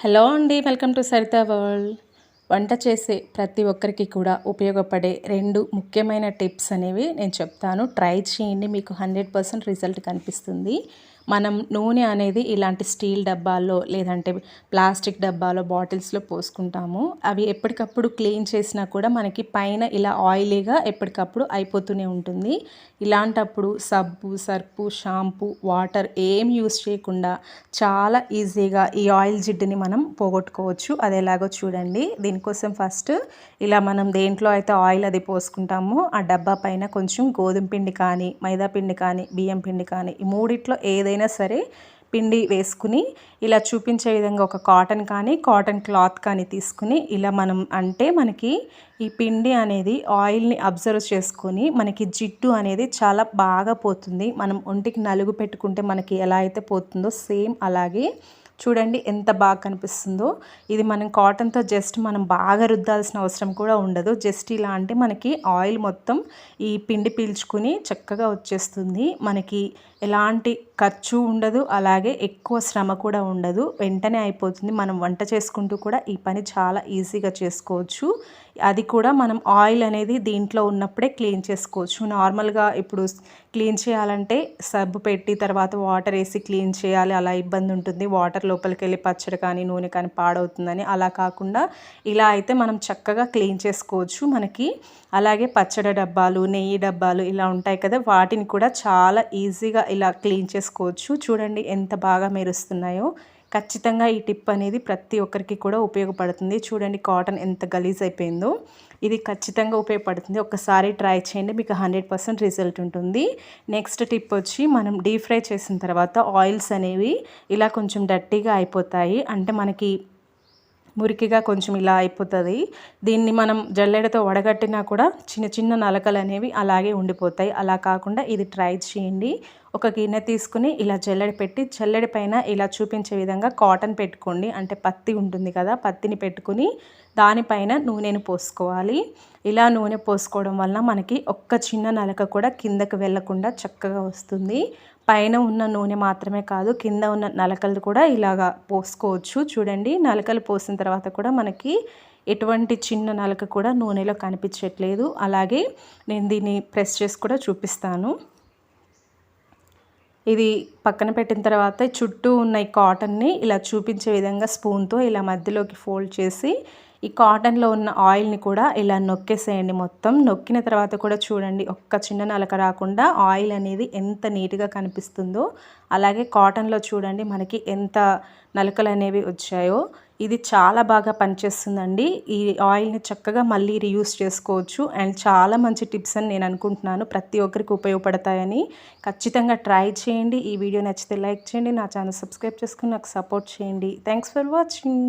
Hello అండి welcome to Saritha world. వంట చేసే ప్రతి ఒక్కరికి కూడా ఉపయోగపడే రెండు ముఖ్యమైన టిప్స్ అనేవి నేను చెప్తాను. ట్రై చేయండి మీకు హండ్రెడ్ పర్సెంట్ రిజల్ట్ కనిపిస్తుంది. మనం నూనె అనేది ఇలాంటి స్టీల్ డబ్బాల్లో లేదంటే ప్లాస్టిక్ డబ్బాలో బాటిల్స్లో పోసుకుంటాము. అవి ఎప్పటికప్పుడు క్లీన్ చేసినా కూడా మనకి పైన ఇలా ఆయిలీగా ఎప్పటికప్పుడు అయిపోతూనే ఉంటుంది. ఇలాంటప్పుడు సబ్బు సర్పు షాంపూ వాటర్ ఏం యూస్ చేయకుండా చాలా ఈజీగా ఈ ఆయిల్ జిడ్డుని మనం పోగొట్టుకోవచ్చు. అది ఎలాగో చూడండి. దీనికోసం ఫస్ట్ ఇలా మనం దేంట్లో అయితే ఆయిల్ అది పోసుకుంటామో ఆ డబ్బా పైన కొంచెం గోధుమ పిండి కానీ మైదా పిండి కానీ బియ్యం పిండి కానీ ఈ మూడిట్లో ఏదైనా ఏదైనా సరే పిండి వేసుకుని ఇలా చూపించే విధంగా ఒక కాటన్ కానీ కాటన్ క్లాత్ కానీ తీసుకుని ఇలా మనం అంటే మనకి ఈ పిండి అనేది ఆయిల్ని అబ్జర్వ్ చేసుకొని మనకి జిడ్డు అనేది చాలా బాగా పోతుంది. మనం ఒంటికి నలుగు పెట్టుకుంటే మనకి ఎలా అయితే పోతుందో సేమ్ అలాగే చూడండి ఎంత బాగా కనిపిస్తుందో. ఇది మనం కాటన్తో జస్ట్ మనం బాగా రుద్దాల్సిన అవసరం కూడా ఉండదు. జస్ట్ ఇలా అంటే మనకి ఆయిల్ మొత్తం ఈ పిండి పీల్చుకుని చక్కగా వచ్చేస్తుంది. మనకి ఎలాంటి ఖర్చు ఉండదు అలాగే ఎక్కువ శ్రమ కూడా ఉండదు. వెంటనే అయిపోతుంది. మనం వంట చేసుకుంటూ కూడా ఈ పని చాలా ఈజీగా చేసుకోవచ్చు. అది కూడా మనం ఆయిల్ అనేది దీంట్లో ఉన్నప్పుడే క్లీన్ చేసుకోవచ్చు. నార్మల్గా ఇప్పుడు క్లీన్ చేయాలంటే సబ్బు పెట్టి తర్వాత వాటర్ వేసి క్లీన్ చేయాలి. అలా ఇబ్బంది ఉంటుంది. వాటర్ లోపలికి వెళ్ళి పచ్చడి కానీ నూనె కానీ పాడవుతుందని అలా కాకుండా ఇలా అయితే మనం చక్కగా క్లీన్ చేసుకోవచ్చు మనకి. అలాగే పచ్చడి డబ్బాలు నెయ్యి డబ్బాలు ఇలా ఉంటాయి కదా వాటిని కూడా చాలా ఈజీగా ఇలా క్లీన్ చేసుకోవచ్చు. చూడండి ఎంత బాగా మెరుస్తున్నాయో. ఖచ్చితంగా ఈ టిప్ అనేది ప్రతి ఒక్కరికి కూడా ఉపయోగపడుతుంది. చూడండి కాటన్ ఎంత గలీజ్ అయిపోయిందో. ఇది ఖచ్చితంగా ఉపయోగపడుతుంది. ఒకసారి ట్రై చేయండి మీకు హండ్రెడ్ పర్సెంట్ రిజల్ట్ ఉంటుంది. నెక్స్ట్ టిప్ వచ్చి మనం డీప్ ఫ్రై చేసిన తర్వాత ఆయిల్స్ అనేవి ఇలా కొంచెం డట్టీగా అయిపోతాయి. అంటే మనకి మురికిగా కొంచెం ఇలా అయిపోతుంది. దీన్ని మనం జల్లెడతో వడగట్టినా కూడా చిన్న చిన్న నలకలు అనేవి అలాగే ఉండిపోతాయి. అలా కాకుండా ఇది ట్రై చేయండి. ఒక గిన్నె తీసుకుని ఇలా జల్లెడ పెట్టి జల్లెడి పైన ఇలా చూపించే విధంగా కాటన్ పెట్టుకోండి. అంటే పత్తి ఉంటుంది కదా పత్తిని పెట్టుకుని దానిపైన నూనెను పోసుకోవాలి. ఇలా నూనె పోసుకోవడం వల్ల మనకి ఒక్క చిన్న నలక కూడా కిందకు వెళ్ళకుండా చక్కగా వస్తుంది. పైన ఉన్న నూనె మాత్రమే కాదు కింద ఉన్న నలకలు కూడా ఇలాగా పోసుకోవచ్చు. చూడండి నలకలు పోసిన తర్వాత కూడా మనకి ఎటువంటి చిన్న నలక కూడా నూనెలో కనిపించట్లేదు. అలాగే నేను దీన్ని ప్రెస్ చేసి కూడా చూపిస్తాను. ఇది పక్కన పెట్టిన తర్వాత చుట్టూ ఉన్న ఈ కాటన్ని ఇలా చూపించే విధంగా స్పూన్తో ఇలా మధ్యలోకి ఫోల్డ్ చేసి ఈ కాటన్లో ఉన్న ఆయిల్ని కూడా ఇలా నొక్కేసేయండి. మొత్తం నొక్కిన తర్వాత కూడా చూడండి ఒక్క చిన్న నలక రాకుండా ఆయిల్ అనేది ఎంత నీట్గా కనిపిస్తుందో. అలాగే కాటన్లో చూడండి మనకి ఎంత నలకలు అనేవి వచ్చాయో. ఇది చాలా బాగా పనిచేస్తుందండి. ఈ ఆయిల్ని చక్కగా మళ్ళీ రీయూస్ చేసుకోవచ్చు. అండ్ చాలా మంచి టిప్స్ అని నేను అనుకుంటున్నాను. ప్రతి ఒక్కరికి ఉపయోగపడతాయని. ఖచ్చితంగా ట్రై చేయండి. ఈ వీడియో నచ్చితే లైక్ చేయండి. నా ఛానల్ సబ్స్క్రైబ్ చేసుకుని నాకు సపోర్ట్ చేయండి. Thanks for watching